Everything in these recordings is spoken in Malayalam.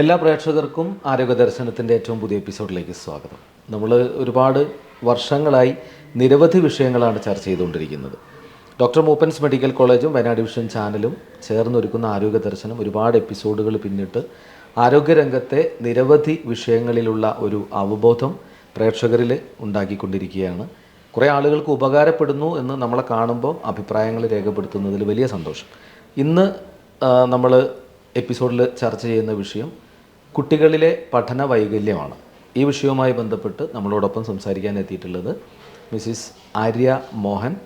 എല്ലാ പ്രേക്ഷകർക്കും ആരോഗ്യ ദർശനത്തിന്റെ ഏറ്റവും പുതിയ എപ്പിസോഡിലേക്ക് സ്വാഗതം. നമ്മൾ ഒരുപാട് വർഷങ്ങളായി നിരവധി വിഷയങ്ങളാണ് ചർച്ച ചെയ്തുകൊണ്ടിരിക്കുന്നത്. ഡോക്ടർ മൂപ്പൻസ് മെഡിക്കൽ കോളേജും വയനാട് ഡിവിഷൻ ചാനലും ചേർന്നൊരുക്കുന്ന ആരോഗ്യ ദർശനം ഒരുപാട് എപ്പിസോഡുകൾ പിന്നിട്ട് ആരോഗ്യരംഗത്തെ നിരവധി വിഷയങ്ങളിലുള്ള ഒരു അവബോധം പ്രേക്ഷകരിൽ ഉണ്ടാക്കിക്കൊണ്ടിരിക്കുകയാണ്. കുറേ ആളുകൾക്ക് ഉപകാരപ്പെടുന്നു എന്ന് നമ്മളെ കാണുമ്പോൾ അഭിപ്രായങ്ങൾ രേഖപ്പെടുത്തുന്നതിൽ വലിയ സന്തോഷം. ഇന്ന് നമ്മൾ എപ്പിസോഡിൽ ചർച്ച ചെയ്യുന്ന വിഷയം കുട്ടികളിലെ പഠന വൈകല്യമാണ്. ഈ വിഷയവുമായി ബന്ധപ്പെട്ട് നമ്മളോടൊപ്പം സംസാരിക്കാൻ എത്തിയിട്ടുള്ളത് Mrs Arya Mohan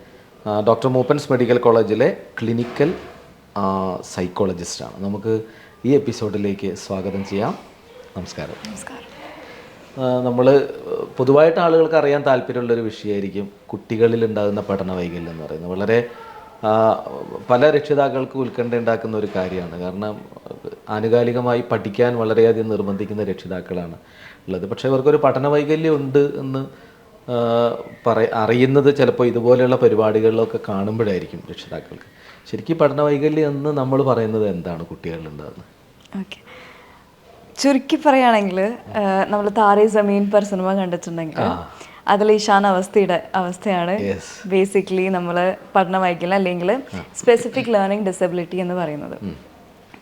doctor Moopen's medical കോളേജിലെ ക്ലിനിക്കൽ സൈക്കോളജിസ്റ്റാണ് നമുക്ക് ഈ എപ്പിസോഡിലേക്ക് സ്വാഗതം ചെയ്യാം. നമസ്കാരം. നമസ്കാരം. നമ്മൾ പൊതുവായിട്ട് ആളുകൾക്ക് അറിയാൻ താല്പര്യമുള്ളൊരു വിഷയമായിരിക്കും കുട്ടികളിൽ ഉണ്ടാകുന്ന പഠന വൈകല്യം എന്ന് പറയുന്നത്. വളരെ പല രക്ഷിതാക്കൾക്ക് ഉത്കണ്ഠ ഉണ്ടാക്കുന്ന ഒരു കാര്യമാണ്. കാരണം ആനുകാലികമായി പഠിക്കാൻ വളരെയധികം നിർബന്ധിക്കുന്ന രക്ഷിതാക്കളാണ് ഉള്ളത്. പക്ഷേ ഇവർക്കൊരു പഠന വൈകല്യം ഉണ്ട് എന്ന് പറ അറിയുന്നത് ചിലപ്പോൾ ഇതുപോലെയുള്ള പരിപാടികളിലൊക്കെ കാണുമ്പോഴായിരിക്കും രക്ഷിതാക്കൾക്ക്. ശരിക്കും പഠന വൈകല്യം എന്ന് നമ്മൾ പറയുന്നത് എന്താണ് കുട്ടികളിലുണ്ടാകുന്നത് ഓക്കെ. ചുരുക്കി പറയുകയാണെങ്കിൽ നമ്മൾ താരേ സമീൻ പർ സിനിമ കണ്ടിട്ടുണ്ടെങ്കിൽ അതിൽ ഈശാന അവസ്ഥയുടെ അവസ്ഥയാണ് ബേസിക്കലി നമ്മൾ പഠന വൈകല്യം അല്ലെങ്കിൽ സ്പെസിഫിക് ലേണിംഗ് ഡിസബിലിറ്റി എന്ന് പറയുന്നത്.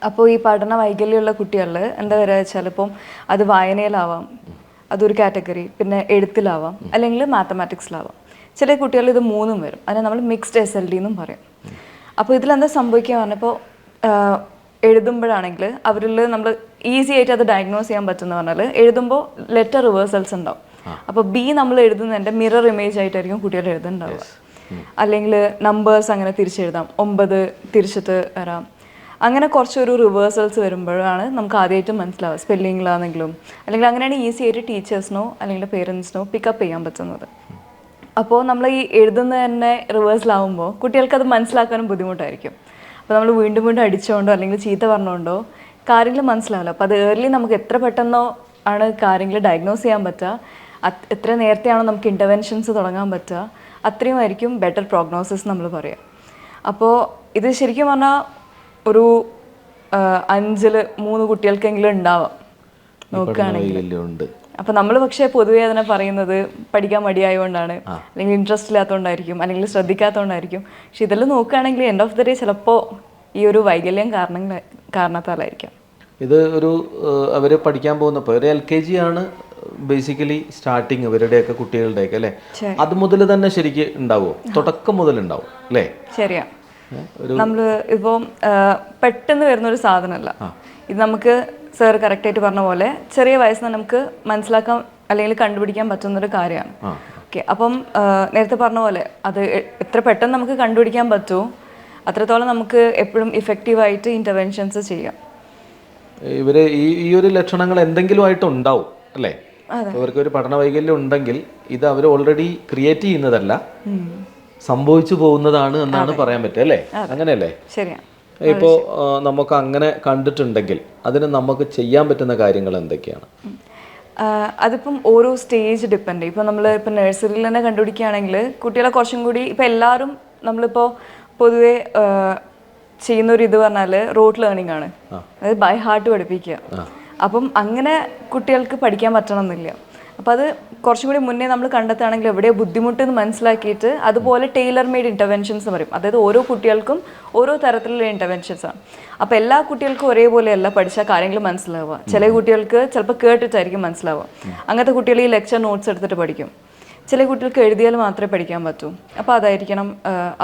അപ്പോൾ ഈ പഠന വൈകല്യമുള്ള കുട്ടികളിൽ എന്താ പറയുക വെച്ചാൽ ഇപ്പം അത് വായനയിലാവാം അതൊരു കാറ്റഗറി പിന്നെ എഴുത്തിലാവാം അല്ലെങ്കിൽ മാത്തമാറ്റിക്സിലാവാം ചില കുട്ടികളിൽ ഇത് മൂന്നും വരും. അതിനെ നമ്മൾ മിക്സ്ഡ് എസ് എൽ ഡി എന്നും പറയും. അപ്പോൾ ഇതിലെന്താ സംഭവിക്കുക പറഞ്ഞപ്പോൾ എഴുതുമ്പോഴാണെങ്കിൽ അവരിൽ നമ്മൾ ഈസി ആയിട്ട് അത് ഡയഗ്നോസ് ചെയ്യാൻ പറ്റുന്ന പറഞ്ഞാൽ എഴുതുമ്പോൾ ലെറ്റർ റിവേഴ്സൽസ് ഉണ്ടാവും. അപ്പോൾ ബി നമ്മൾ എഴുതുന്നതിന്റെ മിറർ ഇമേജ് ആയിട്ടായിരിക്കും കുട്ടികൾ എഴുതുന്നുണ്ടാവുക. അല്ലെങ്കിൽ നമ്പേഴ്സ് അങ്ങനെ തിരിച്ചെഴുതാം. ഒമ്പത് തിരിച്ചിട്ട് വരാം. അങ്ങനെ കുറച്ചൊരു റിവേഴ്സൽസ് വരുമ്പോഴാണ് നമുക്ക് ആദ്യമായിട്ട് മനസ്സിലാവുക. സ്പെല്ലിങ്ങിലാണെങ്കിലും അല്ലെങ്കിൽ അങ്ങനെയാണ് ഈസി ആയിട്ട് ടീച്ചേഴ്സിനോ അല്ലെങ്കിൽ പേരൻസിനോ പിക്കപ്പ് ചെയ്യാൻ പറ്റുന്നത്. അപ്പോൾ നമ്മൾ ഈ എഴുതുന്നത് തന്നെ റിവേഴ്സലാവുമ്പോൾ കുട്ടികൾക്ക് അത് മനസ്സിലാക്കാനും ബുദ്ധിമുട്ടായിരിക്കും. അപ്പോൾ നമ്മൾ വീണ്ടും വീണ്ടും അടിച്ചുകൊണ്ടോ അല്ലെങ്കിൽ ചീത്ത പറഞ്ഞുകൊണ്ടോ കാര്യങ്ങൾ മനസ്സിലാവില്ല. അപ്പോൾ അത് ഏർലി നമുക്ക് എത്ര പെട്ടെന്നോ ആണ് കാര്യങ്ങൾ ഡയഗ്നോസ് ചെയ്യാൻ പറ്റുക. എത്ര നേരത്തെയാണോ നമുക്ക് ഇന്റർവെൻഷൻസ് തുടങ്ങാൻ പറ്റുക അത്രയുമായിരിക്കും ബെറ്റർ പ്രോഗ്നോസിസ് നമ്മൾ പറയുക അപ്പോൾ ഇത് ശരിക്കും പറഞ്ഞാൽ ഒരു അഞ്ചിൽ മൂന്ന് കുട്ടികൾക്കെങ്കിലും ഉണ്ടാവാം. നോക്കുകയാണെങ്കിൽ. അപ്പൊ നമ്മൾ പക്ഷേ പൊതുവെ അതിനെ പറയുന്നത് പഠിക്കാൻ മടിയായതുകൊണ്ടാണ് അല്ലെങ്കിൽ ഇൻട്രസ്റ്റ് ഇല്ലാത്തതുകൊണ്ടായിരിക്കും അല്ലെങ്കിൽ ശ്രദ്ധിക്കാത്തതുകൊണ്ടായിരിക്കും പക്ഷെ ഇതെല്ലാം നോക്കുകയാണെങ്കിൽ എൻഡ് ഓഫ് ദ ഡേ ചിലപ്പോൾ ഈ ഒരു വൈകല്യം കാരണങ്ങൾ കാരണത്താലായിരിക്കാം. ഇത് ഒരു അവർ പഠിക്കാൻ പോകുന്നപ്പോൾ ഒരു എൽ കെ ജി ആണ് ബേസിക്കലി സ്റ്റാർട്ടിങ് ഇവരുടെയൊക്കെ കുട്ടികളുടെയൊക്കെ അല്ലേ. അത് മുതൽ തന്നെ ശരിക്ക് ഉണ്ടാവുമോ തുടക്കം മുതൽ ഉണ്ടാവും? അല്ലേ? ശരിയാ. നമ്മൾ ഇപ്പം പെട്ടെന്ന് വരുന്ന ഒരു സാധനമല്ല ഇത് നമുക്ക് സാർ കറക്റ്റായിട്ട് പറഞ്ഞ പോലെ ചെറിയ വയസ്സിൽ നമുക്ക് മനസ്സിലാക്കാൻ അല്ലെങ്കിൽ കണ്ടുപിടിക്കാൻ പറ്റുന്നൊരു കാര്യമാണ്. ഓക്കെ. അപ്പം നേരത്തെ പറഞ്ഞ പോലെ അത് എത്ര പെട്ടെന്ന് നമുക്ക് കണ്ടുപിടിക്കാൻ പറ്റുമോ അത്രത്തോളം നമുക്ക് എപ്പോഴും ഇഫക്റ്റീവായിട്ട് ഇന്റർവെൻഷൻസ് ചെയ്യാം. ഇവർ ഈ ഈ ഒരു ലക്ഷണങ്ങൾ എന്തെങ്കിലും ആയിട്ട് ഉണ്ടാവും അല്ലേ? ഇവർക്ക് ഒരു പഠന വൈകല്യം ഉണ്ടെങ്കിൽ ഇത് അവർ ഓൾറെഡി ക്രിയേറ്റ് ചെയ്യുന്നതല്ല. സംഭവിച്ചു പോകുന്നതാണ് എന്നാണ് പറയാൻ പറ്റുക അല്ലേ? അങ്ങനെയല്ലേ? ഇപ്പോ ഇപ്പോൾ നമുക്ക് അങ്ങനെ കണ്ടിട്ടുണ്ടെങ്കിൽ അതിന് നമുക്ക് ചെയ്യാൻ പറ്റുന്ന കാര്യങ്ങൾ എന്തൊക്കെയാണ്. അതിപ്പം ഓരോ സ്റ്റേജ് ഡിപ്പെൻഡ് ചെയ്യും. ഇപ്പം നമ്മൾ ഇപ്പം നഴ്സറിയിൽ തന്നെ കണ്ടുപിടിക്കുകയാണെങ്കിൽ കുട്ടികളെ കുറച്ചും കൂടി ഇപ്പം എല്ലാവരും നമ്മളിപ്പോൾ പൊതുവെ ചെയ്യുന്ന ഒരു ഇത് പറഞ്ഞാൽ റോഡ് ലേണിംഗ് ആണ്. അതായത് ബൈ ഹാർട്ട് പഠിപ്പിക്കുക. അപ്പം അങ്ങനെ കുട്ടികൾക്ക് പഠിക്കാൻ പറ്റണമെന്നില്ല. അപ്പം അത് കുറച്ചും കൂടി മുന്നേ നമ്മൾ കണ്ടെത്തുകയാണെങ്കിൽ എവിടെയോ ബുദ്ധിമുട്ട് എന്ന് മനസ്സിലാക്കിയിട്ട് അതുപോലെ ടൈലർ മെയ്ഡ് ഇന്റർവെൻഷൻസ് പറയും. അതായത് ഓരോ കുട്ടികൾക്കും ഓരോ തരത്തിലുള്ള ഇന്റർവെൻഷൻസ് ആണ്. അപ്പോൾ എല്ലാ കുട്ടികൾക്കും ഒരേപോലെയല്ല പഠിച്ച കാര്യങ്ങൾ മനസ്സിലാവുക. ചില കുട്ടികൾക്ക് ചിലപ്പോൾ കേട്ടിട്ടായിരിക്കും മനസ്സിലാവുക. അങ്ങനത്തെ കുട്ടികൾ ഈ ലെക്ചർ നോട്ട്സ് എടുത്തിട്ട് പഠിക്കും. ചില കുട്ടികൾക്ക് എഴുതിയാൽ മാത്രമേ പഠിക്കാൻ പറ്റൂ. അപ്പോൾ അതായിരിക്കണം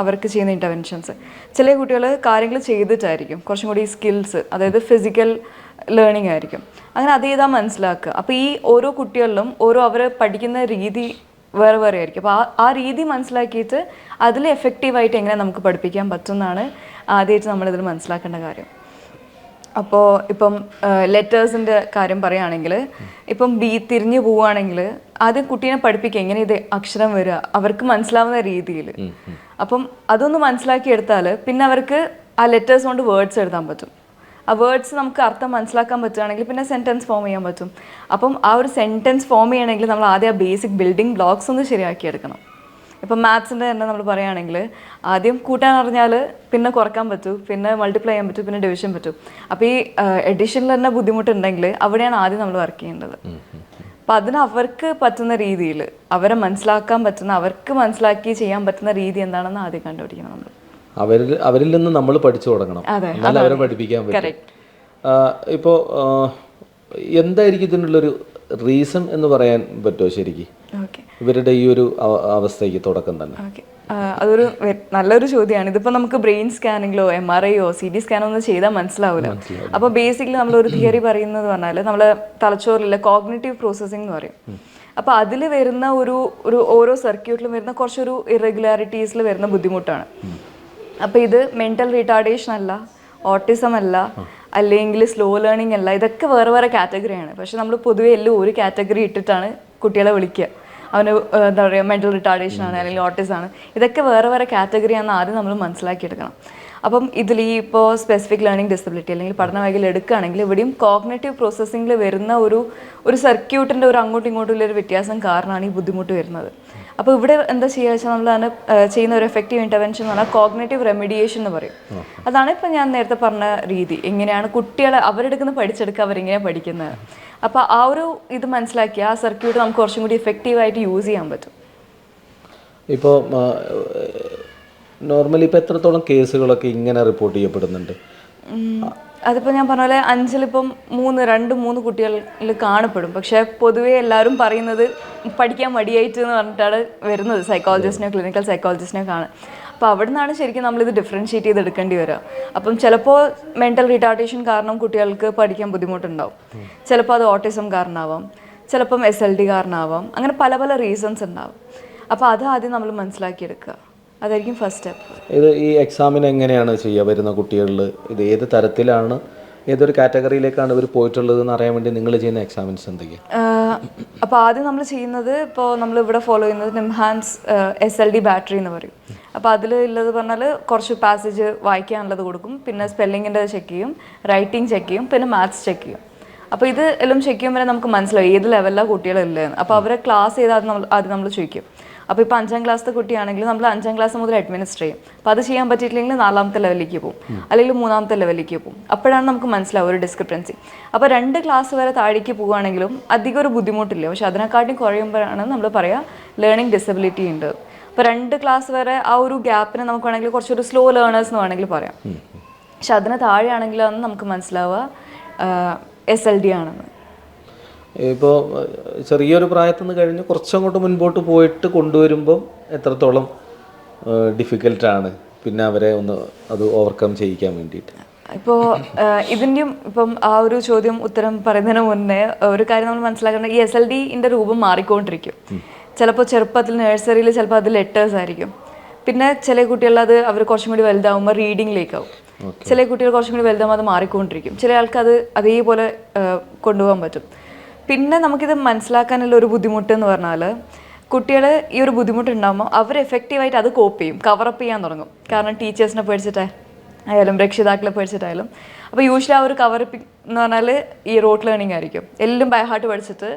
അവർക്ക് ചെയ്യുന്ന ഇന്റർവെൻഷൻസ് ചില കുട്ടികൾ കാര്യങ്ങൾ ചെയ്തിട്ടായിരിക്കും. കുറച്ചും കൂടി സ്കിൽസ് അതായത് ഫിസിക്കൽ ലേണിംഗ് ആയിരിക്കും. അങ്ങനെ അത് ചെയ്താൽ മനസ്സിലാക്കുക. അപ്പോൾ ഈ ഓരോ കുട്ടികളിലും ഓരോ അവർ പഠിക്കുന്ന രീതി വേറെ വേറെ ആയിരിക്കും. അപ്പോൾ ആ ആ രീതി മനസ്സിലാക്കിയിട്ട് അതിൽ എഫക്റ്റീവായിട്ട് എങ്ങനെ നമുക്ക് പഠിപ്പിക്കാൻ പറ്റുമെന്നാണ് ആദ്യമായിട്ട് നമ്മളിതിൽ മനസ്സിലാക്കേണ്ട കാര്യം. അപ്പോൾ ഇപ്പം ലെറ്റേഴ്സിന്റെ കാര്യം പറയുകയാണെങ്കിൽ ഇപ്പം ബി തിരിഞ്ഞു പോവുകയാണെങ്കിൽ ആദ്യം കുട്ടീനെ പഠിപ്പിക്കുക എങ്ങനെ ഇത് അക്ഷരം വരിക അവർക്ക് മനസ്സിലാവുന്ന രീതിയിൽ അപ്പം അതൊന്ന് മനസ്സിലാക്കിയെടുത്താൽ പിന്നെ അവർക്ക് ആ ലെറ്റേഴ്സ് കൊണ്ട് വേർഡ്സ് എഴുതാൻ പറ്റും. ആ വേർഡ്സ് നമുക്ക് അർത്ഥം മനസ്സിലാക്കാൻ പറ്റുകയാണെങ്കിൽ പിന്നെ സെന്റൻസ് ഫോം ചെയ്യാൻ പറ്റും. അപ്പം ആ ഒരു സെന്റൻസ് ഫോം ചെയ്യണമെങ്കിൽ നമ്മൾ ആദ്യം ആ ബേസിക് ബിൽഡിംഗ് ബ്ലോക്സ് ഒന്ന് ശരിയാക്കി എടുക്കണം. ഇപ്പം മാത്സിന്റെ തന്നെ നമ്മൾ പറയുകയാണെങ്കിൽ ആദ്യം കൂട്ടാൻ അറിഞ്ഞാൽ പിന്നെ കുറയ്ക്കാൻ പറ്റൂ പിന്നെ മൾട്ടിപ്ലൈ ചെയ്യാൻ പറ്റും പിന്നെ ഡിവിഷൻ പറ്റും. അപ്പോൾ ഈ എഡിഷനിൽ തന്നെ ബുദ്ധിമുട്ടുണ്ടെങ്കിൽ അവിടെയാണ് ആദ്യം നമ്മൾ വർക്ക് ചെയ്യേണ്ടത്. അപ്പം അതിന് അവർക്ക് പറ്റുന്ന രീതിയിൽ അവരെ മനസ്സിലാക്കാൻ പറ്റുന്ന അവർക്ക് മനസ്സിലാക്കി ചെയ്യാൻ പറ്റുന്ന രീതി എന്താണെന്ന് ആദ്യം കണ്ടുപിടിക്കണം നമ്മൾ. അവരിൽ അവരിൽ നിന്ന് നമ്മൾ പഠിച്ചു തുടങ്ങണം. എന്നാൽ അവരെ പഠിപ്പിക്കാൻ പറ്റും. ഇപ്പോൾ ആ, എന്തായിരിക്കും ഇതിനുള്ളൊരു റീസൺ എന്ന് പറയാൻ പറ്റുമോ ശരിക്കും? ഇവരുടെ ഈ ഒരു അവ- അവസ്ഥയ്ക്ക് തുടക്കം തന്നെ. അതൊരു നല്ലൊരു ചോദ്യമാണ് ഇതിപ്പോൾ നമുക്ക് ബ്രെയിൻ സ്കാനിങ്ങിലോ എം ആർ ഐയോ സി ടി സ്കാനോ ഒന്നും ചെയ്താൽ മനസ്സിലാവില്ല. അപ്പോൾ ബേസിക്കലി നമ്മൾ ഒരു തിയറി പറയുന്നത് പറഞ്ഞാൽ നമ്മൾ തലച്ചോറിലെ കോഗ്നേറ്റീവ് പ്രോസസ്സിംഗ് എന്ന് പറയും. അപ്പോൾ അതിൽ വരുന്ന ഒരു ഒരു ഓരോ സർക്യൂട്ടിലും വരുന്ന കുറച്ചൊരു ഇറഗുലാരിറ്റീസിൽ വരുന്ന ബുദ്ധിമുട്ടാണ്. അപ്പോൾ ഇത് മെന്റൽ റിട്ടാർഡേഷൻ അല്ല ഓട്ടിസം അല്ല അല്ലെങ്കിൽ സ്ലോ ലേണിംഗ് അല്ല ഇതൊക്കെ വേറെ വേറെ കാറ്റഗറിയാണ് പക്ഷെ നമ്മൾ പൊതുവേ എല്ലാം ഒരു കാറ്റഗറി ഇട്ടിട്ടാണ് കുട്ടികളെ വിളിക്കുക. അവന് എന്താ പറയുക മെന്റൽ റിട്ടാർഡേഷൻ ആണ് അല്ലെങ്കിൽ ഓട്ടിസം ആണ്. ഇതൊക്കെ വേറെ വേറെ കാറ്റഗറിയാണെന്ന് ആദ്യം നമ്മൾ മനസ്സിലാക്കിയെടുക്കണം. അപ്പം ഇതിൽ ഈ ഇപ്പോൾ സ്പെസിഫിക് ലേണിംഗ് ഡിസബിലിറ്റി അല്ലെങ്കിൽ പഠന മേഖല എടുക്കുകയാണെങ്കിൽ ഇവിടെയും കോഗ്നേറ്റീവ് പ്രോസസ്സിങ്ങിൽ വരുന്ന ഒരു ഒരു സർക്യൂട്ടിന്റെ ഒരു അങ്ങോട്ടും ഇങ്ങോട്ടും ഒരു വ്യത്യാസം കാരണമാണ് ഈ ബുദ്ധിമുട്ട് വരുന്നത്. അപ്പോൾ ഇവിടെ എന്താ ചെയ്യുക വെച്ചാൽ നമ്മൾ ചെയ്യുന്ന ഒരു എഫക്റ്റീവ് ഇന്റർവെൻഷൻ എന്ന് പറഞ്ഞാൽ കോഗ്നേറ്റീവ് റെമഡിയേഷൻ എന്ന് പറയും. അതാണ് ഇപ്പം ഞാൻ നേരത്തെ പറഞ്ഞ രീതി. എങ്ങനെയാണ് കുട്ടികളെ അവരെടുക്കുന്ന പഠിച്ചെടുക്കുക അവരെങ്ങനെയാണ് പഠിക്കുന്നത്? അപ്പോൾ ആ ഒരു ഇത് മനസ്സിലാക്കി ആ സർക്യൂട്ട് നമുക്ക് കുറച്ചും കൂടി എഫക്റ്റീവായിട്ട് യൂസ് ചെയ്യാൻ പറ്റും. ഇപ്പോൾ നോർമലി ഇപ്പോൾ എത്രത്തോളം കേസുകളൊക്കെ ഇങ്ങനെ റിപ്പോർട്ട് ചെയ്യപ്പെടുന്നുണ്ട്? അതിപ്പോ അതിപ്പോൾ ഞാൻ പറഞ്ഞ പോലെ അഞ്ചിലിപ്പം മൂന്ന് രണ്ട് മൂന്ന് കുട്ടികളിൽ കാണപ്പെടും. പക്ഷേ പൊതുവേ എല്ലാവരും പറയുന്നത് പഠിക്കാൻ മടിയായിട്ട് എന്ന് പറഞ്ഞിട്ടാണ് വരുന്നത്. സൈക്കോളജിസ്റ്റിനെ ക്ലിനിക്കൽ സൈക്കോളജിസ്റ്റിനെ കാണാൻ. അപ്പോൾ അവിടെ നിന്നാണ് ശരിക്കും നമ്മളിത് ഡിഫറൻഷ്യേറ്റ് ചെയ്ത് എടുക്കേണ്ടി വരിക. അപ്പം ചിലപ്പോൾ മെന്റൽ റിട്ടാർഡേഷൻ കാരണം കുട്ടികൾക്ക് പഠിക്കാൻ ബുദ്ധിമുട്ടുണ്ടാവും. ചിലപ്പോൾ അത് ഓട്ടിസം കാരണമാവാം ചിലപ്പം എസ് എൽ ഡി കാരണമാവാം അങ്ങനെ പല പല റീസൺസ് ഉണ്ടാവും. അപ്പോൾ അത് ആദ്യം നമ്മൾ മനസ്സിലാക്കിയെടുക്കുക. അതായിരിക്കും ഫസ്റ്റ് സ്റ്റെപ്പ് ഇത് ഈ എക്സാമിന് എങ്ങനെയാണ് ചെയ്യുക വരുന്ന കുട്ടികളിൽ ഇത് ഏത് തരത്തിലാണ്? ഏതൊരു കാറ്റഗറിയിലേക്കാണ് ഇവർ പോയിട്ടുള്ളത് എന്ന് അറിയാൻ വേണ്ടി നിങ്ങൾ ചെയ്യുന്ന എക്സാമിൻസ് എന്തൊക്കെയാണ് അപ്പോൾ ആദ്യം നമ്മൾ ചെയ്യുന്നത് ഇപ്പോൾ നമ്മൾ ഇവിടെ ഫോളോ ചെയ്യുന്നത് NIMHANS S L D battery എന്ന് പറയും. അപ്പോൾ അതിൽ ഉള്ളത് പറഞ്ഞാൽ കുറച്ച് പാസേജ് വായിക്കാനുള്ളത് കൊടുക്കും. പിന്നെ സ്പെല്ലിങ്ങിന്റെ ചെക്ക് ചെയ്യും റൈറ്റിംഗ് ചെക്ക് ചെയ്യും പിന്നെ മാത്സ് ചെക്ക് ചെയ്യും. അപ്പോൾ ഇത് എല്ലാം ചെക്ക് ചെയ്യുമ്പോൾ നമുക്ക് മനസ്സിലാവും ഏത് ലെവലിലാണ് കുട്ടികളില്ലെന്ന് അപ്പോൾ അവരെ ക്ലാസ് ചെയ്ത് അത് നമ്മൾ ആദ്യം നമ്മൾ ചോദിക്കും. അപ്പോൾ ഇപ്പോൾ അഞ്ചാം ക്ലാസ്സിലെ കുട്ടിയാണെങ്കിൽ നമ്മൾ അഞ്ചാം ക്ലാസ് മുതൽ അഡ്മിനിസ്റ്റർ ചെയ്യും. അപ്പോൾ അത് ചെയ്യാൻ പറ്റിയിട്ടില്ലെങ്കിൽ നാലാമത്തെ ലെവലിലേക്ക് പോകും അല്ലെങ്കിൽ മൂന്നാമത്തെ ലെവലിലേക്ക് പോകും അപ്പോഴാണ് നമുക്ക് മനസ്സിലാവും ഒരു ഡിസ്ക്രിപ്പൻസി അപ്പോൾ രണ്ട് ക്ലാസ് വരെ താഴേക്ക് പോകുകയാണെങ്കിലും അധികം ഒരു ബുദ്ധിമുട്ടില്ല. പക്ഷെ അതിനെക്കാട്ടി കുറയുമ്പോഴാണ് നമ്മൾ പറയുക ലേണിംഗ് ഡിസബിലിറ്റി ഉണ്ട്. അപ്പോൾ രണ്ട് ക്ലാസ് വരെ ആ ഒരു ഗ്യാപ്പിനെ നമുക്ക് വേണമെങ്കിൽ കുറച്ചൊരു സ്ലോ ലേണേഴ്സ് എന്ന് വേണമെങ്കിൽ പറയാം. പക്ഷെ അതിന് താഴെയാണെങ്കിലാണ് നമുക്ക് മനസ്സിലാവുക എസ് എൽ ഡി ആണെന്ന്. ഇപ്പോൾ ചെറിയൊരു പ്രായത്തിൽ നിന്ന് കഴിഞ്ഞ് കുറച്ചങ്ങോട്ട് മുൻപോട്ട് പോയിട്ട് കൊണ്ടുവരുമ്പം എത്രത്തോളം ഡിഫിക്കൽട്ടാണ് പിന്നെ അവരെ ഒന്ന് അത് ഓവർകം ചെയ്യിക്കാൻ വേണ്ടിയിട്ട്. ഇപ്പോൾ ഇതിന്റെയും ഇപ്പം ആ ഒരു ചോദ്യം ഉത്തരം പറയുന്നതിന് മുന്നേ ഒരു കാര്യം നമ്മൾ മനസ്സിലാക്കേണ്ടത് ഈ എസ് എൽ ഡിന്റെ രൂപം മാറിക്കൊണ്ടിരിക്കും. ചിലപ്പോൾ ചെറുപ്പത്തിൽ നഴ്സറിയിൽ ചിലപ്പോൾ അത് ലെറ്റേഴ്സ് ആയിരിക്കും. പിന്നെ ചില കുട്ടികൾ അത് അവർ കുറച്ചും കൂടി വലുതാവുമ്പോൾ റീഡിങ്ങിലേക്കാവും ചില കുട്ടികൾ കുറച്ചും കൂടി വലുതാവുമ്പോൾ അത് മാറിക്കൊണ്ടിരിക്കും. ചില ആൾക്ക് അത് അതേപോലെ കൊണ്ടുപോകാൻ പറ്റും. പിന്നെ നമുക്കിത് മനസ്സിലാക്കാനുള്ള ഒരു ബുദ്ധിമുട്ട് എന്ന് പറഞ്ഞാൽ കുട്ടികൾ ഈ ഒരു ബുദ്ധിമുട്ട് ഉണ്ടാകുമ്പോൾ അവർ എഫക്റ്റീവായിട്ട് അത് കോപ്പ് ചെയ്യും കവറപ്പ് ചെയ്യാൻ തുടങ്ങും. കാരണം ടീച്ചേഴ്സിനെ പേടിച്ചിട്ടേ ആയാലും രക്ഷിതാക്കളെ പേടിച്ചിട്ടായാലും. അപ്പോൾ യൂഷ്വലി ആ ഒരു കവറപ്പ് എന്ന് പറഞ്ഞാൽ ഈ റോട്ട് ലേണിംഗ് ആയിരിക്കും. എല്ലാം ബൈ ഹാർട്ട് പഠിച്ചിട്ട്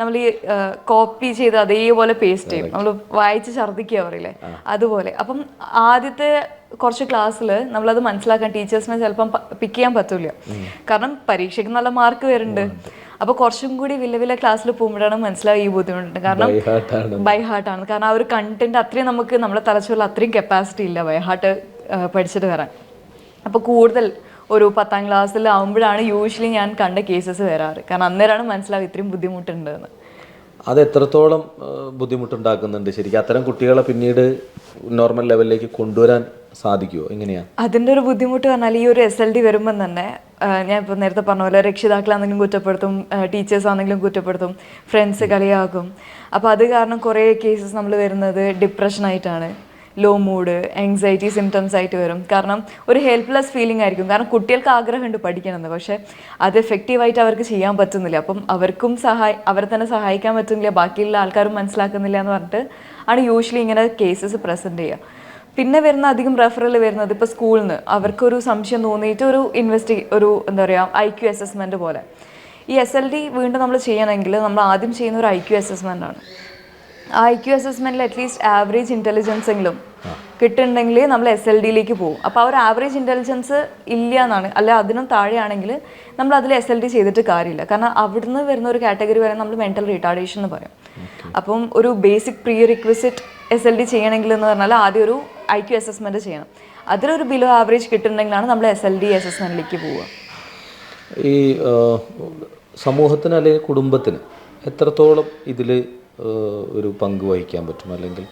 നമ്മൾ ഈ കോപ്പി ചെയ്ത് അതേപോലെ പേസ്റ്റ് ചെയ്യും. നമ്മൾ വായിച്ച് ഛർദ്ദിക്കുക പറയില്ലേ? അതുപോലെ. അപ്പം ആദ്യത്തെ കുറച്ച് ക്ലാസ്സിൽ നമ്മളത് മനസ്സിലാക്കാൻ ടീച്ചേഴ്സിനെ ചിലപ്പം പിക്ക് ചെയ്യാൻ പറ്റില്ല. കാരണം പരീക്ഷയ്ക്ക് നല്ല മാർക്ക് വരുന്നുണ്ട്. അപ്പോൾ കുറച്ചും കൂടി വലിയ വലിയ ക്ലാസ്സിൽ പോകുമ്പോഴാണ് മനസ്സിലാവും ഈ ബുദ്ധിമുട്ടുണ്ട് കാരണം ബൈ ഹാർട്ട് ആണ്. ഹാർട്ടാണ് കാരണം ആ ഒരു കണ്ടന്റ് അത്രയും നമുക്ക് നമ്മുടെ തലച്ചോറിൽ അത്രയും കപ്പാസിറ്റി ഇല്ല ബൈ ഹാർട്ട് പഠിച്ചിട്ട് വരാൻ. അപ്പോൾ കൂടുതൽ ഒരു പത്താം ക്ലാസ്സിലാവുമ്പോഴാണ് യൂഷ്വലി ഞാൻ കണ്ട കേസസ് വരാറ്. കാരണം അന്നേരമാണ് മനസ്സിലാവുക ഇത്രയും ബുദ്ധിമുട്ടുണ്ട് എന്ന് അത് എത്രത്തോളം ബുദ്ധിമുട്ടുണ്ടാക്കുന്നുണ്ട്? ശരിക്കും അത്തരം കുട്ടികളെ പിന്നീട് നോർമൽ ലെവലിലേക്ക് കൊണ്ടുവരാൻ സാധിക്കുമോ എങ്ങനെയാണ് അതിന്റെ ഒരു ബുദ്ധിമുട്ട് പറഞ്ഞാൽ ഈ ഒരു എസ് എൽ ഡി വരുമ്പം തന്നെ ഞാൻ ഇപ്പോൾ നേരത്തെ പറഞ്ഞ പോലെ രക്ഷിതാക്കളാണെങ്കിലും കുറ്റപ്പെടുത്തും ടീച്ചേഴ്സ് ആണെങ്കിലും കുറ്റപ്പെടുത്തും ഫ്രണ്ട്സ് കളിയാക്കും. അപ്പോൾ അത് കാരണം കുറേ കേസസ് നമ്മൾ വരുന്നത് ഡിപ്രഷനായിട്ടാണ് ലോ മൂഡ് ആങ്സൈറ്റി സിംറ്റംസ് ആയിട്ട് വരും. കാരണം ഒരു ഹെൽപ്ലെസ് ഫീലിംഗ് ആയിരിക്കും. കാരണം കുട്ടികൾക്ക് ആഗ്രഹമുണ്ട് പഠിക്കണമെന്ന് പക്ഷേ അത് എഫക്റ്റീവായിട്ട് അവർക്ക് ചെയ്യാൻ പറ്റുന്നില്ല. അപ്പം അവർക്കും സഹായി അവരെ തന്നെ സഹായിക്കാൻ പറ്റുന്നില്ല. ബാക്കിയുള്ള ആൾക്കാരും മനസ്സിലാക്കുന്നില്ല എന്ന് പറഞ്ഞിട്ട് ആണ് യൂഷ്വലി ഇങ്ങനെ കേസസ് പ്രസന്റ് ചെയ്യുക. പിന്നെ വരുന്ന അധികം റെഫറൽ വരുന്നത് ഇപ്പോൾ സ്കൂളിൽ നിന്ന് അവർക്കൊരു സംശയം തോന്നിയിട്ട് ഒരു ഇൻവെസ്റ്റി ഒരു എന്താ പറയുക ഐ ക്യു അസസ്മെന്റ് പോലെ. ഈ എസ് എൽ ഡി വീണ്ടും നമ്മൾ ചെയ്യണമെങ്കിൽ നമ്മൾ ആദ്യം ചെയ്യുന്ന ഒരു ഐ ക്യു അസസ്മെന്റ് ആണ്. ആ ഐ ക്യു അസസ്മെന്റിൽ അറ്റ്ലീസ്റ്റ് ആവറേജ് ഇന്റലിജൻസ് എങ്കിലും കിട്ടുന്നുണ്ടെങ്കിൽ നമ്മൾ എസ് എൽ ഡിയിലേക്ക് പോകും. അപ്പോൾ ആ ഒരു ആവറേജ് ഇന്റലിജൻസ് ഇല്ല എന്നാണ് അല്ലെ അതിനും താഴെയാണെങ്കിൽ നമ്മൾ അതിൽ എസ് എൽ ഡി ചെയ്തിട്ട് കാര്യമില്ല. കാരണം അവിടുന്ന് വരുന്ന ഒരു കാറ്റഗറി വരെ നമ്മൾ മെന്റൽ റിട്ടാർഡേഷൻ എന്ന് പറയും. അപ്പം ഒരു basic prerequisite S L D ചെയ്യണമെങ്കിൽ എന്ന് പറഞ്ഞാൽ ആദ്യം ഒരു ഐ ക്യു അസസ്മെന്റ് ചെയ്യണം. അതിലൊരു ബിലോ ആവറേജ് കിട്ടുന്നുണ്ടെങ്കിലാണ് നമ്മൾ എസ് എൽ ഡി അസസ്മെന്റിലേക്ക് പോവുക. ഈ സമൂഹത്തിന് അല്ലെങ്കിൽ കുടുംബത്തിന് എത്രത്തോളം ഇതിൽ ഒരു പങ്ക് വഹിക്കാൻ പറ്റും? അല്ലെങ്കിൽ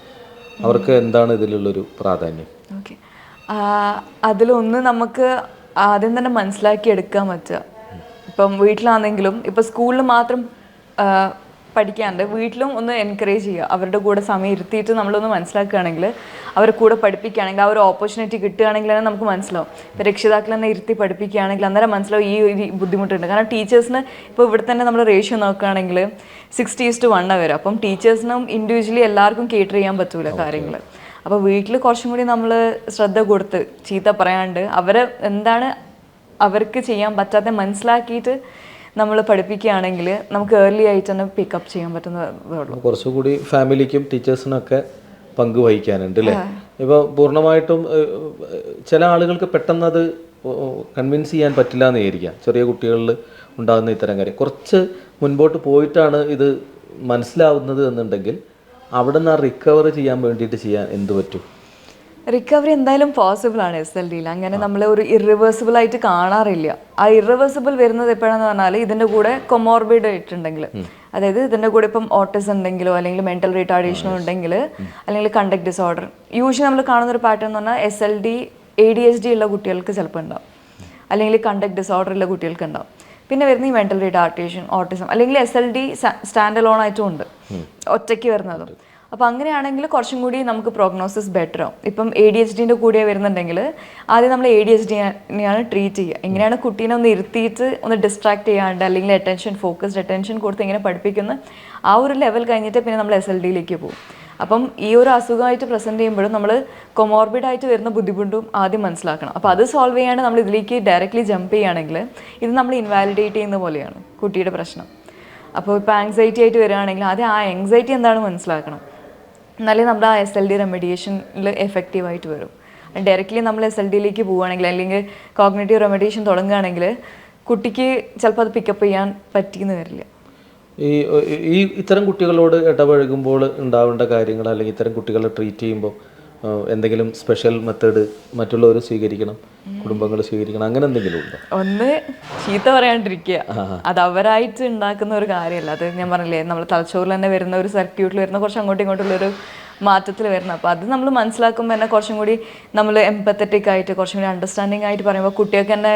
അവർക്ക് എന്താണ് ഇതിലുള്ളൊരു പ്രാധാന്യം? ഓക്കെ. അതിലൊന്ന് നമുക്ക് ആദ്യം തന്നെ മനസ്സിലാക്കി എടുക്കാൻ പറ്റുക. ഇപ്പം വീട്ടിലാണെങ്കിലും ഇപ്പം സ്കൂളിൽ മാത്രം പഠിക്കാണ്ട് വീട്ടിലും ഒന്ന് എൻകറേജ് ചെയ്യുക. അവരുടെ കൂടെ സമയം ഇരുത്തിയിട്ട് നമ്മളൊന്ന് മനസ്സിലാക്കുകയാണെങ്കിൽ അവരെ കൂടെ പഠിപ്പിക്കുകയാണെങ്കിൽ ആ ഒരു ഓപ്പർച്യൂണിറ്റി കിട്ടുകയാണെങ്കിൽ തന്നെ നമുക്ക് മനസ്സിലാവും. ഇപ്പം രക്ഷിതാക്കൾ തന്നെ ഇരുത്തി പഠിപ്പിക്കുകയാണെങ്കിൽ അന്നേരം മനസ്സിലാവും ഈ ഒരു ബുദ്ധിമുട്ടുണ്ട്. കാരണം ടീച്ചേഴ്സിന് ഇപ്പോൾ ഇവിടെ തന്നെ നമ്മൾ റേഷ്യോ നോക്കുകയാണെങ്കിൽ സിക്സ്റ്റി ടു വൺ വരും. അപ്പം ടീച്ചേഴ്സിനും ഇൻഡിവിജ്വലി എല്ലാവർക്കും കേറ്റർ ചെയ്യാൻ പറ്റൂല കാര്യങ്ങൾ അപ്പോൾ വീട്ടിൽ കുറച്ചും കൂടി നമ്മൾ ശ്രദ്ധ കൊടുത്ത് ചീത്ത പറയാണ്ട് അവരെ എന്താണ് അവർക്ക് ചെയ്യാൻ പറ്റാത്ത മനസ്സിലാക്കിയിട്ട് നമ്മൾ പഠിപ്പിക്കുകയാണെങ്കിൽ നമുക്ക് ഏർലി ആയിട്ട് തന്നെ പിക്കപ്പ് ചെയ്യാൻ പറ്റുന്നതേ ഉള്ളൂ കുറച്ചുകൂടി ഫാമിലിക്കും ടീച്ചേഴ്സിനൊക്കെ പങ്ക് വഹിക്കാനുണ്ട് അല്ലേ ഇപ്പോൾ പൂർണമായിട്ടും ചില ആളുകൾക്ക് പെട്ടെന്ന് അത് കൺവിൻസ് ചെയ്യാൻ പറ്റില്ല എന്ന് വിചാരിക്കാം ചെറിയ കുട്ടികളിൽ ഉണ്ടാകുന്ന ഇത്തരം കാര്യം. കുറച്ച് മുൻപോട്ട് പോയിട്ടാണ് ഇത് മനസ്സിലാവുന്നത് എന്നുണ്ടെങ്കിൽ അവിടെ നിന്ന് ആ റിക്കവർ ചെയ്യാൻ വേണ്ടിയിട്ട് ചെയ്യാൻ എന്ത് പറ്റും? റിക്കവറി എന്തായാലും പോസിബിൾ ആണ് എസ് എൽ ഡിയിൽ അങ്ങനെ നമ്മൾ ഒരു ഇറിവേഴ്സിബിൾ ആയിട്ട് കാണാറില്ല. ആ ഇറിവേഴ്സിബിൾ വരുന്നത് എപ്പോഴാന്ന് പറഞ്ഞാൽ ഇതിന്റെ കൂടെ കൊമോർബിഡ് ആയിട്ടുണ്ടെങ്കിൽ അതായത് ഇതിന്റെ കൂടെ ഇപ്പം ഓട്ടിസം ഉണ്ടെങ്കിലോ അല്ലെങ്കിൽ മെന്റൽ റിട്ടാർഡേഷനോ ഉണ്ടെങ്കിൽ അല്ലെങ്കിൽ കണ്ടക്ട് ഡിസോർഡർ യൂഷ്വലി നമ്മൾ കാണുന്ന ഒരു പാറ്റേൺ എന്ന് പറഞ്ഞാൽ S L D A D S D ഉള്ള കുട്ടികൾക്ക് ചിലപ്പോൾ ഉണ്ടാവും അല്ലെങ്കിൽ കണ്ടക്ട് ഡിസോർഡർ ഉള്ള കുട്ടികൾക്ക് ഉണ്ടാവും പിന്നെ വരുന്ന ഈ മെന്റൽ റിട്ടാർട്ടേഷൻ ഓട്ടിസം അല്ലെങ്കിൽ S L D stand alone ആയിട്ടും ഉണ്ട്. ഒറ്റയ്ക്ക് വരുന്നതും. അപ്പോൾ അങ്ങനെയാണെങ്കിൽ കുറച്ചും കൂടി നമുക്ക് പ്രോഗ്നോസിസ് ബെറ്റർ ആവും. ഇപ്പം എ ഡി എച്ച് ഡിന്റെ കൂടെ വരുന്നുണ്ടെങ്കിൽ ആദ്യം നമ്മൾ എ ഡി എച്ച് ഡിനെയാണ് ട്രീറ്റ് ചെയ്യുക. എങ്ങനെയാണ് കുട്ടീനെ ഒന്ന് ഇരുത്തിയിട്ട് ഒന്ന് ഡിസ്ട്രാക്ട് ചെയ്യാണ്ട് അല്ലെങ്കിൽ അറ്റൻഷൻ ഫോക്കസ്ഡ് അറ്റൻഷൻ കൊടുത്ത് ഇങ്ങനെ പഠിപ്പിക്കുന്ന ആ ഒരു ലെവൽ കഴിഞ്ഞിട്ട് പിന്നെ നമ്മൾ എസ് എൽ ഡിയിലേക്ക് പോകും. അപ്പം ഈ ഒരു അസുഖമായിട്ട് പ്രസന്റ് ചെയ്യുമ്പോഴും നമ്മൾ കൊമോർബിഡ് ആയിട്ട് വരുന്ന ബുദ്ധിമുട്ടും ആദ്യം മനസ്സിലാക്കണം. അപ്പോൾ അത് സോൾവ് ചെയ്യാണ്ട് നമ്മൾ ഇതിലേക്ക് ഡയറക്റ്റ്ലി ജമ്പ് ചെയ്യുകയാണെങ്കിൽ ഇത് നമ്മൾ ഇൻവാലിഡേറ്റ് ചെയ്യുന്ന പോലെയാണ് കുട്ടിയുടെ പ്രശ്നം. അപ്പോൾ ഇപ്പോൾ ആങ്സൈറ്റി ആയിട്ട് വരികയാണെങ്കിൽ ആദ്യം ആ ആങ്സൈറ്റി എന്താണ് മനസ്സിലാക്കണം. എന്നാലേ നമ്മുടെ ആ എസ് എൽ ഡി റെമഡിയേഷനിൽ എഫക്റ്റീവായിട്ട് വരും. ഡയറക്റ്റ്ലി നമ്മൾ എസ് എൽ ഡിയിലേക്ക് പോവുകയാണെങ്കിൽ അല്ലെങ്കിൽ കോഗ്നേറ്റീവ് റെമഡിയേഷൻ തുടങ്ങുകയാണെങ്കിൽ കുട്ടിക്ക് ചിലപ്പോൾ അത് പിക്കപ്പ് ചെയ്യാൻ പറ്റിയെന്ന് വരില്ല. ഈ ഈ ഇത്തരം കുട്ടികളോട് ഇടപഴകുമ്പോൾ ഉണ്ടാവേണ്ട കാര്യങ്ങൾ അല്ലെങ്കിൽ ഇത്തരം കുട്ടികളെ ട്രീറ്റ് ചെയ്യുമ്പോൾ എന്തെങ്കിലും സ്പെഷ്യൽ മെത്തേഡ് മറ്റുള്ളവർ സ്വീകരിക്കണം കുടുംബങ്ങൾ സ്വീകരിക്കണം അങ്ങനെ എന്തെങ്കിലും ഉണ്ടോ? ഒന്ന് ചീത്ത പറയാണ്ടിരിക്കുക. അത് അവരായിട്ട് ഉണ്ടാക്കുന്ന ഒരു കാര്യമല്ല. അത് ഞാൻ പറഞ്ഞില്ലേ നമ്മൾ തലച്ചോറിൽ തന്നെ വരുന്ന ഒരു സർക്യൂട്ടിൽ വരുന്ന കുറച്ച് അങ്ങോട്ടും ഇങ്ങോട്ടുള്ളൊരു മാറ്റത്തിൽ വരുന്ന അപ്പോൾ അത് നമ്മൾ മനസ്സിലാക്കുമ്പോൾ തന്നെ കുറച്ചും കൂടി നമ്മൾ എംപത്തറ്റിക് ആയിട്ട് കുറച്ചും കൂടി അണ്ടർസ്റ്റാൻഡിങ് ആയിട്ട് പറയുമ്പോൾ കുട്ടികൾക്ക് തന്നെ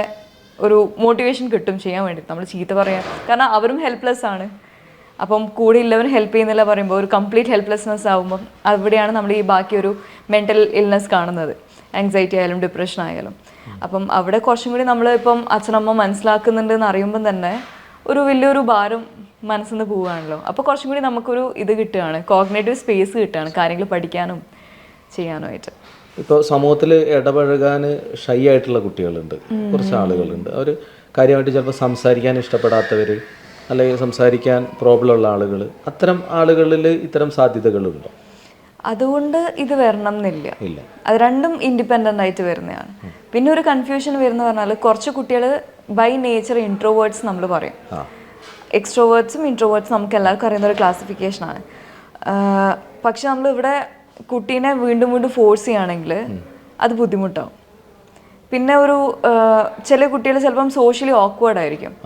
ഒരു മോട്ടിവേഷൻ കിട്ടും ചെയ്യാൻ വേണ്ടി നമ്മൾ ചീത്ത പറയാം കാരണം അവരും ഹെൽപ്ലെസ് ആണ്. അപ്പം കൂടെ ഉള്ളവർ ഹെൽപ്പ് ചെയ്യുന്നില്ല പറയുമ്പോൾ ഒരു കംപ്ലീറ്റ് ഹെൽപ്ലെസ്നെസ് ആകുമ്പം അവിടെയാണ് നമ്മൾ ഈ ബാക്കി ഒരു മെന്റൽ ഇൽനെസ് കാണുന്നത്. ആങ്സൈറ്റി ആയാലും ഡിപ്രഷൻ ആയാലും. അപ്പം അവിടെ കുറച്ചും കൂടി നമ്മൾ ഇപ്പം അച്ഛനമ്മ മനസ്സിലാക്കുന്നുണ്ട് എന്ന് അറിയുമ്പം തന്നെ ഒരു വലിയൊരു ഭാരം മനസ്സിൽ നിന്ന് പോവുകയാണല്ലോ അപ്പോൾ കുറച്ചും കൂടി നമുക്കൊരു ഇത് കിട്ടുകയാണ്. കോഗ്നേറ്റീവ് സ്പേസ് കിട്ടുകയാണ് കാര്യങ്ങൾ പഠിക്കാനും ചെയ്യാനുമായിട്ട്. ഇപ്പോൾ സമൂഹത്തിൽ ഇടപഴകാൻ ഷൈ ആയിട്ടുള്ള കുട്ടികളുണ്ട്. കുറച്ച് ആളുകളുണ്ട്. അവർ കാര്യമായിട്ട് ചിലപ്പോൾ സംസാരിക്കാൻ ഇഷ്ടപ്പെടാത്തവർ അല്ലെങ്കിൽ സംസാരിക്കാൻ പ്രോബ്ലം ഉള്ള ആളുകൾ അത്തരം ആളുകളിൽ ഇത്തരം സാധ്യതകളുണ്ടോ? അതുകൊണ്ട് ഇത് വരണം എന്നില്ല. അത് രണ്ടും ഇൻഡിപെൻഡന്റ് ആയിട്ട് വരുന്നതാണ്. പിന്നെ ഒരു കൺഫ്യൂഷൻ വരുന്ന പറഞ്ഞാൽ കുറച്ച് കുട്ടികൾ ബൈ നേച്ചർ ഇൻട്രോവേർഡ്സ് നമ്മൾ പറയും. ആ. എക്സ്ട്രോവേർഡ്സും ഇൻട്രോവേർഡ്സും നമുക്ക് എല്ലാവർക്കും അറിയുന്ന ഒരു ക്ലാസിഫിക്കേഷനാണ് പക്ഷെ നമ്മൾ ഇവിടെ കുട്ടീനെ വീണ്ടും വീണ്ടും ഫോഴ്സ് ചെയ്യുകയാണെങ്കിൽ അത് ബുദ്ധിമുട്ടാവും. പിന്നെ ഒരു ചില കുട്ടികൾ ചിലപ്പം സോഷ്യലി ഓക്വേർഡ് ആയിരിക്കും.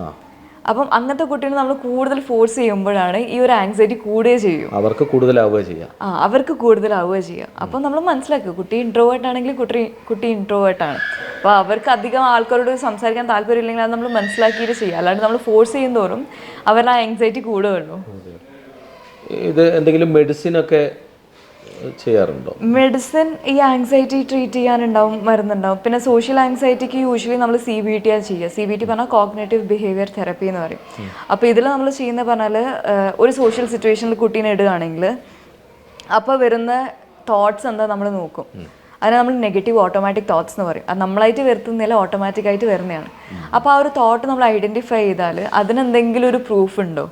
അപ്പം അങ്ങനത്തെ കുട്ടീനെ നമ്മൾ കൂടുതൽ ഫോഴ്സ് ചെയ്യുമ്പോഴാണ് ഈ ഒരു ആങ്സൈറ്റി കൂടുകയും ചെയ്യും. അവർക്ക് കൂടുതലാവുക ചെയ്യാം. ആ അവർക്ക് കൂടുതലാവുക ചെയ്യുക അപ്പം നമ്മൾ മനസ്സിലാക്കുക കുട്ടി ഇൻട്രോവേർട്ട് ആണെങ്കിൽ കുട്ടി കുട്ടി ഇൻട്രോവേർട്ട് ആണ്. അപ്പോൾ അവർക്ക് അധികം ആൾക്കാരോട് സംസാരിക്കാൻ താല്പര്യമില്ലെങ്കിൽ അത് നമ്മൾ മനസ്സിലാക്കിയിട്ട് ചെയ്യുക അല്ലാണ്ട് നമ്മൾ ഫോഴ്സ് ചെയ്യുന്നതോറും അവരുടെ ആ ആങ്സൈറ്റി കൂടുകയുള്ളൂ. ഇത് എന്തെങ്കിലും മെഡിസിൻ ഒക്കെ ചെയ്യാറുണ്ടോ? മെഡിസിൻ ഈ ആങ്സൈറ്റി ട്രീറ്റ് ചെയ്യാനുണ്ടാവും മരുന്നുണ്ടാവും പിന്നെ സോഷ്യൽ ആങ്സൈറ്റിക്ക് യൂഷ്വലി നമ്മൾ സി ബി ടി ആണ് ചെയ്യുക. സി ബി ടി പറഞ്ഞാൽ കോഗ്നേറ്റീവ് ബിഹേവിയർ തെറപ്പി എന്ന് പറയും. അപ്പോൾ ഇതിൽ നമ്മൾ ചെയ്യുന്ന പറഞ്ഞാൽ ഒരു സോഷ്യൽ സിറ്റുവേഷനിൽ കുട്ടീനെ ഇടുകയാണെങ്കിൽ അപ്പോൾ വരുന്ന തോട്ട്സ് എന്താ നമ്മൾ നോക്കും. അതിനെ നമ്മൾ നെഗറ്റീവ് ഓട്ടോമാറ്റിക് തോട്ട്സ് എന്ന് പറയും. അത് നമ്മളായിട്ട് വരുത്തുന്നില്ല ഓട്ടോമാറ്റിക് ആയിട്ട് വരുന്നതാണ്. അപ്പോൾ ആ ഒരു തോട്ട് നമ്മൾ ഐഡന്റിഫൈ ചെയ്താൽ അതിനെന്തെങ്കിലും ഒരു പ്രൂഫ് ഉണ്ടോ?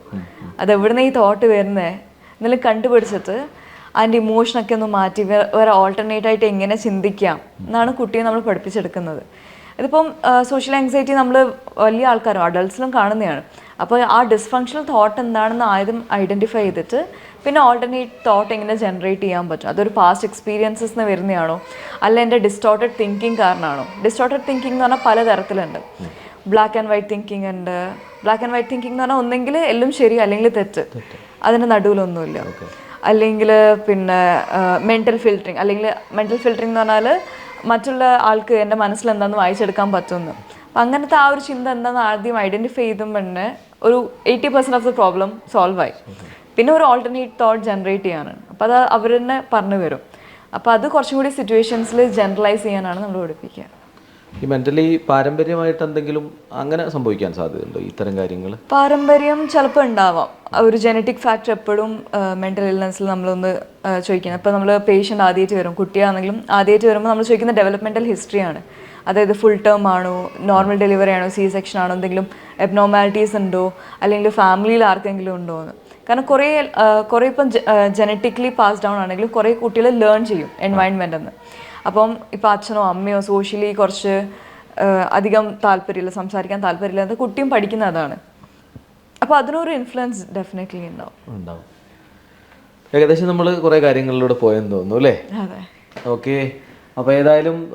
അതെവിടുന്ന ഈ തോട്ട് വരുന്നത് എന്തെങ്കിലും കണ്ടുപിടിച്ചിട്ട് അതിന്റെ ഇമോഷനൊക്കെ ഒന്ന് മാറ്റി വേറെ ഓൾട്ടർനേറ്റ് ആയിട്ട് എങ്ങനെ ചിന്തിക്കാം എന്നാണ് കുട്ടിയെ നമ്മൾ പഠിപ്പിച്ചെടുക്കുന്നത്. ഇതിപ്പം സോഷ്യൽ ആങ്സൈറ്റി നമ്മൾ വലിയ ആൾക്കാരും അഡൾട്ട്സിലും കാണുന്നതാണ്. അപ്പോൾ ആ ഡിസ്ഫങ്ഷണൽ തോട്ട് എന്താണെന്ന് ആദ്യം ഐഡന്റിഫൈ ചെയ്തിട്ട് പിന്നെ ഓൾട്ടർനേറ്റ് തോട്ട് എങ്ങനെ ജനറേറ്റ് ചെയ്യാൻ പറ്റും. അതൊരു പാസ്റ്റ് എക്സ്പീരിയൻസസ് നിന്ന് വരുന്നതാണോ? അല്ല എന്റെ ഡിസ്റ്റോർട്ടഡ് തിങ്കിങ് കാരണമാണോ ഡിസ്റ്റോർട്ടഡ് തിങ്കിങ് എന്ന് പറഞ്ഞാൽ പലതരത്തിലുണ്ട്. ബ്ലാക്ക് ആൻഡ് വൈറ്റ് തിങ്കിങ് ഉണ്ട്. ബ്ലാക്ക് ആൻഡ് വൈറ്റ് തിങ്കിങ് എന്ന് പറഞ്ഞാൽ ഒന്നെങ്കിൽ എല്ലാം ശരി അല്ലെങ്കിൽ തെറ്റ്. അതിന്റെ നടുവിലൊന്നുമില്ല. അല്ലെങ്കിൽ പിന്നെ മെന്റൽ ഫിൽറ്ററിങ് അല്ലെങ്കിൽ മെന്റൽ ഫിൽറ്ററിങ് എന്ന് പറഞ്ഞാൽ മറ്റുള്ള ആൾക്ക് എന്റെ മനസ്സിൽ എന്താണെന്ന് വായിച്ചെടുക്കാൻ പറ്റുമെന്ന്. അപ്പം അങ്ങനത്തെ ആ ഒരു ചിന്ത എന്താണെന്ന് ആദ്യം ഐഡന്റിഫൈ ചെയ്തും തന്നെ ഒരു eighty percent of the problem solve ആയി. പിന്നെ ഒരു ഓൾട്ടർനേറ്റ് തോട്ട് ജനറേറ്റ് ചെയ്യാനാണ് അപ്പോൾ അത് അവർ തന്നെ പറഞ്ഞു വരും അപ്പോൾ അത് കുറച്ചും കൂടി സിറ്റുവേഷൻസിൽ ജനറലൈസ് ചെയ്യാനാണ് നമ്മൾ പഠിപ്പിക്കുക. ഈ മെന്റലി പാരമ്പര്യമായിട്ട് എന്തെങ്കിലും അങ്ങനെ സംഭവിക്കാൻ സാധ്യതയുണ്ടോ ഇത്തരം കാര്യങ്ങൾ പാരമ്പര്യം ചിലപ്പോൾ ഉണ്ടാവാം. ഒരു ജനറ്റിക് ഫാക്ടർ എപ്പോഴും മെന്റൽ ഇൽനെസ്സിൽ നമ്മളൊന്ന് ചോദിക്കണം. ഇപ്പോൾ നമ്മൾ പേഷ്യന്റ് ആദ്യമായിട്ട് വരും. കുട്ടിയാണെങ്കിലും ആദ്യമായിട്ട് വരുമ്പോൾ നമ്മൾ ചോദിക്കുന്ന ഡെവലപ്മെന്റൽ ഹിസ്റ്ററിയാണ് അതായത് ഫുൾ ടേം ആണോ നോർമൽ ഡെലിവറി ആണോ സി സെക്ഷൻ ആണോ എന്തെങ്കിലും എബ്നോമാലിറ്റീസ് ഉണ്ടോ അല്ലെങ്കിൽ ഫാമിലിയിൽ ആർക്കെങ്കിലും ഉണ്ടോ എന്ന്. കാരണം കുറേ കുറേ ഇപ്പം ജനറ്റിക്കലി പാസ് ഡൗൺ ആണെങ്കിലും കുറേ കുട്ടികൾ ലേൺ ചെയ്യും എൻവയൺമെന്റ് എന്ന്. അപ്പം ഇപ്പം അച്ഛനോ അമ്മയോ സോഷ്യലി കുറച്ച് അധികം താല്പര്യമില്ല സംസാരിക്കാൻ താല്പര്യമില്ല കുട്ടിയും പഠിക്കുന്ന അതാണ്. അപ്പോൾ അതിനൊരു ഇൻഫ്ലുവൻസ് ഡെഫിനറ്റ്ലി ഉണ്ടാവും. ഉണ്ടാവും. ഏകദേശം നമ്മൾ കുറേ കാര്യങ്ങളിലൂടെ പോയെന്ന് തോന്നുന്നു അല്ലേ? അതെ. ഓക്കെ. അപ്പോൾ ഏതായാലും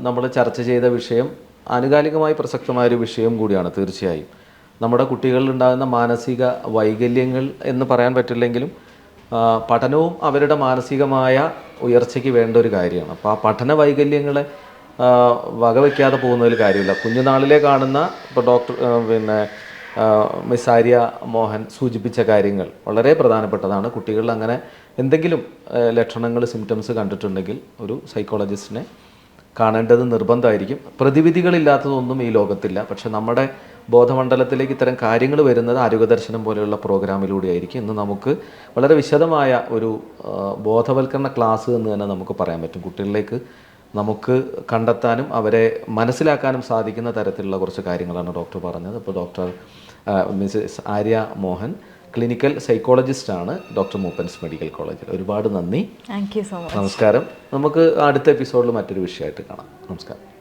നമ്മൾ ചർച്ച ചെയ്ത വിഷയം ആനുകാലികമായി പ്രസക്തമായ ഒരു വിഷയം കൂടിയാണ് തീർച്ചയായും. നമ്മുടെ കുട്ടികളിൽ ഉണ്ടാകുന്ന മാനസിക വൈകല്യങ്ങൾ എന്ന് പറയാൻ പറ്റില്ലെങ്കിലും പഠനവും അവരുടെ മാനസികമായ ഉയർച്ചയ്ക്ക് വേണ്ട ഒരു കാര്യമാണ്. അപ്പോൾ ആ പഠന വൈകല്യങ്ങളെ വകവയ്ക്കാതെ പോകുന്നതിൽ കാര്യമില്ല. കുഞ്ഞുനാളിലെ കാണുന്ന ഇപ്പോൾ ഡോക്ടർ പിന്നെ മിസ് ആര്യ മോഹൻ സൂചിപ്പിച്ച കാര്യങ്ങൾ വളരെ പ്രധാനപ്പെട്ടതാണ്. കുട്ടികളിൽ അങ്ങനെ എന്തെങ്കിലും ലക്ഷണങ്ങൾ സിംറ്റംസ് കണ്ടിട്ടുണ്ടെങ്കിൽ ഒരു സൈക്കോളജിസ്റ്റിനെ കാണേണ്ടത് നിർബന്ധമായിരിക്കും. പ്രതിവിധികളില്ലാത്തതൊന്നും ഈ ലോകത്തില്ല. പക്ഷെ നമ്മുടെ ബോധമണ്ഡലത്തിലേക്ക് ഇത്തരം കാര്യങ്ങൾ വരുന്നത് ആരോഗ്യദർശനം പോലെയുള്ള പ്രോഗ്രാമിലൂടെയായിരിക്കും. ഇന്ന് നമുക്ക് വളരെ വിശദമായ ഒരു ബോധവൽക്കരണ ക്ലാസ് എന്ന് തന്നെ നമുക്ക് പറയാൻ പറ്റും. കുട്ടികളിലേക്ക് നമുക്ക് കണ്ടെത്താനും അവരെ മനസ്സിലാക്കാനും സാധിക്കുന്ന തരത്തിലുള്ള കുറച്ച് കാര്യങ്ങളാണ് ഡോക്ടർ പറഞ്ഞത്. അപ്പോൾ doctor Mrs Arya Mohan clinical psychologist ആണ് ഡോക്ടർ മൂപ്പൻസ് മെഡിക്കൽ കോളേജിൽ. ഒരുപാട് നന്ദി. താങ്ക് യു സോ മച്ച് നമസ്കാരം. നമുക്ക് അടുത്ത എപ്പിസോഡിൽ മറ്റൊരു വിഷയമായിട്ട് കാണാം. നമസ്കാരം.